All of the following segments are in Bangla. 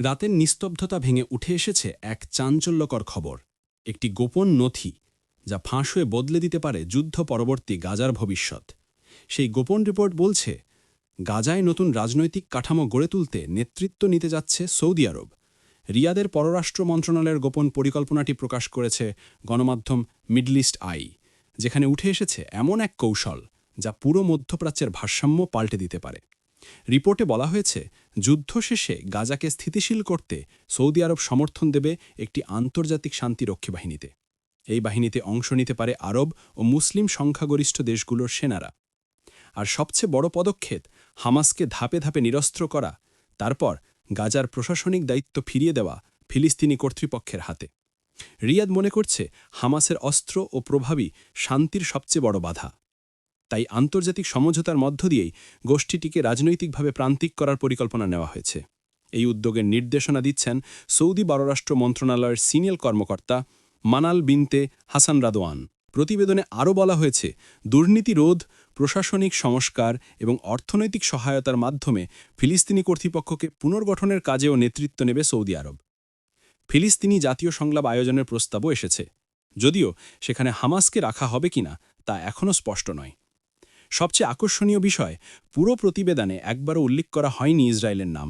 রাতের নিস্তব্ধতা ভেঙে উঠে এসেছে এক চাঞ্চল্যকর খবর। একটি গোপন নথি যা ফাঁস হয়ে বদলে দিতে পারে যুদ্ধ পরবর্তী গাজার ভবিষ্যৎ। সেই গোপন রিপোর্ট বলছে, গাজায় নতুন রাজনৈতিক কাঠামো গড়ে তুলতে নেতৃত্ব নিতে যাচ্ছে সৌদি আরব। রিয়াদের পররাষ্ট্র মন্ত্রণালয়ের গোপন পরিকল্পনাটি প্রকাশ করেছে গণমাধ্যম মিডল ইস্ট আই, যেখানে উঠে এসেছে এমন এক কৌশল যা পুরো মধ্যপ্রাচ্যের ভারসাম্য পাল্টে দিতে পারে। রিপোর্টে বলা হয়েছে, যুদ্ধ শেষে গাজাকে স্থিতিশীল করতে সৌদি আরব সমর্থন দেবে একটি আন্তর্জাতিক শান্তিরক্ষী বাহিনীতে। এই বাহিনীতে অংশ নিতে পারে আরব ও মুসলিম সংখ্যাগরিষ্ঠ দেশগুলোর সেনারা। আর সবচেয়ে বড় পদক্ষেপ, হামাসকে ধাপে ধাপে নিরস্ত্র করা, তারপর গাজার প্রশাসনিক দায়িত্ব ফিরিয়ে দেওয়া ফিলিস্তিনি কর্তৃপক্ষের হাতে। রিয়াদ মনে করছে, হামাসের অস্ত্র ও প্রভাবী শান্তির সবচেয়ে বড় বাধা। তাই আন্তর্জাতিক সমঝোতার মধ্য দিয়েই গোষ্ঠীটিকে রাজনৈতিকভাবে প্রান্তিক করার পরিকল্পনা নেওয়া হয়েছে। এই উদ্যোগের নির্দেশনা দিচ্ছেন সৌদি পররাষ্ট্র মন্ত্রণালয়ের সিনিয়র কর্মকর্তা মানাল বিনতে হাসান রাদোয়ান প্রতিবেদনে আরও বলা হয়েছে, দুর্নীতি রোধ, প্রশাসনিক সংস্কার এবং অর্থনৈতিক সহায়তার মাধ্যমে ফিলিস্তিনি কর্তৃপক্ষকে পুনর্গঠনের কাজেও নেতৃত্ব নেবে সৌদি আরব। ফিলিস্তিনি জাতীয় সংলাপ আয়োজনের প্রস্তাবও এসেছে। যদিও সেখানে হামাসকে রাখা হবে কিনা তা এখনও স্পষ্ট নয়। সবচেয়ে আকর্ষণীয় বিষয়, পুরো প্রতিবেদনে একবারও উল্লেখ করা হয়নি ইসরায়েলের নাম।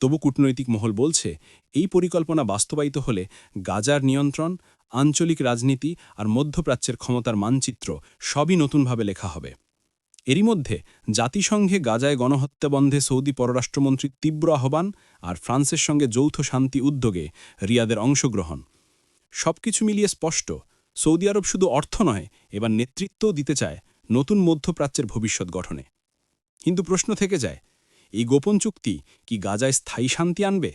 তবু কূটনৈতিক মহল বলছে, এই পরিকল্পনা বাস্তবায়িত হলে গাজার নিয়ন্ত্রণ, আঞ্চলিক রাজনীতি আর মধ্যপ্রাচ্যের ক্ষমতার মানচিত্র সবই নতুনভাবে লেখা হবে। এরই মধ্যে জাতিসংঘে গাজায় গণহত্যা বন্ধে সৌদি পররাষ্ট্রমন্ত্রীর তীব্র আহ্বান আর ফ্রান্সের সঙ্গে যৌথ শান্তি উদ্যোগে রিয়াদের অংশগ্রহণ। সবকিছু মিলিয়ে স্পষ্ট, সৌদি আরব শুধু অর্থ নয়, এবার নেতৃত্বও দিতে চায় নতুন মধ্যপ্রাচ্যের ভবিষ্যৎ গঠনে। কিন্তু প্রশ্ন থেকে যায়, এই গোপন চুক্তি কি গাজায় স্থায়ী শান্তি আনবে,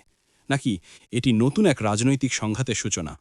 নাকি এটি নতুন এক রাজনৈতিক সংঘাতের সূচনা?